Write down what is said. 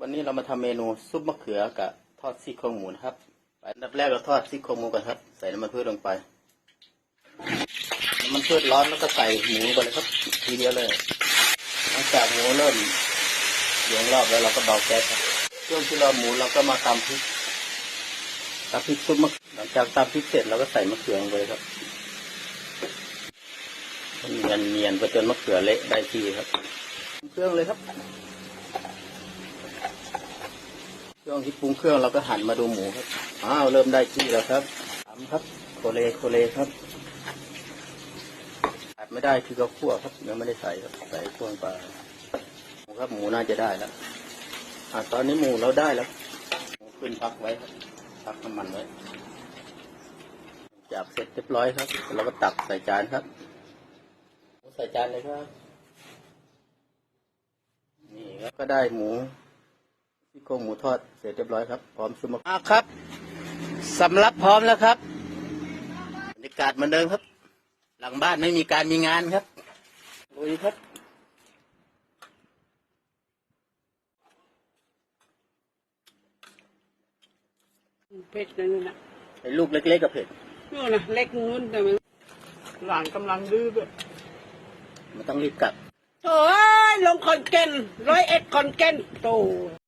วันนี้เรามาทำเมนูซุปมะเขือกับทอดซี่โครงหมูนะครับอันดับแรกเราทอดซี่โครงหมูก่อนครับ ใส่น้ำมันพืชลงไปน้ำมันพืชร้อนแล้วก็ใส่หมูไปเลยครับทีเดียวเลยหลังจากหมูเริ่มเหลืองรอบแล้วเราก็เบาแก๊สครับช่วงที่เราหมูเราก็มาตำพริกตำพริกซุปมะหลังจากตำพริกเสร็จเราก็ใส่มะเขือลงไปครับเนียนเนียนๆไปจนมะเขือเละได้ที่ครับ เครื่องเลยครับ ช่วงที่ปรุงเครื่องเราก็หันมาดูหมูครับอ้าวเริ่มได้ที่แล้วครับทำครับโคเลโคเลครับขาดไม่ได้คือเราคั่วครับยังไม่ได้ใส่ครับใส่คั่วไปหมูครับหมูน่าจะได้แล้วอ่าตอนนี้หมูเราได้แล้วหมูขึ้นพักไว้ครับพักน้ำมันไว้จากเสร็จเรียบร้อยครับเราก็ตักใส่จานครับใส่จานเลยครับนี่ครับก็ได้หมู ซี่โครงหมูทอดเสร็จเรียบร้อยครับ พร้อมซุปมะอะครับสำรับพร้อมแล้วครับบรรยากาศเหมือนเดิมครับ หลังบ้านไม่มีการมีงานครับลุยครับเผ็ดนั่นน่ะไอ้ลูกเล็กๆกับเผ็ดนู่นนะเล็กนู้นแต่มันหลานกำลังดื้อด้วยมันต้องรีบกลับโอ้ยลงคอนเกนร้อยเอ็ดคอนเกนโต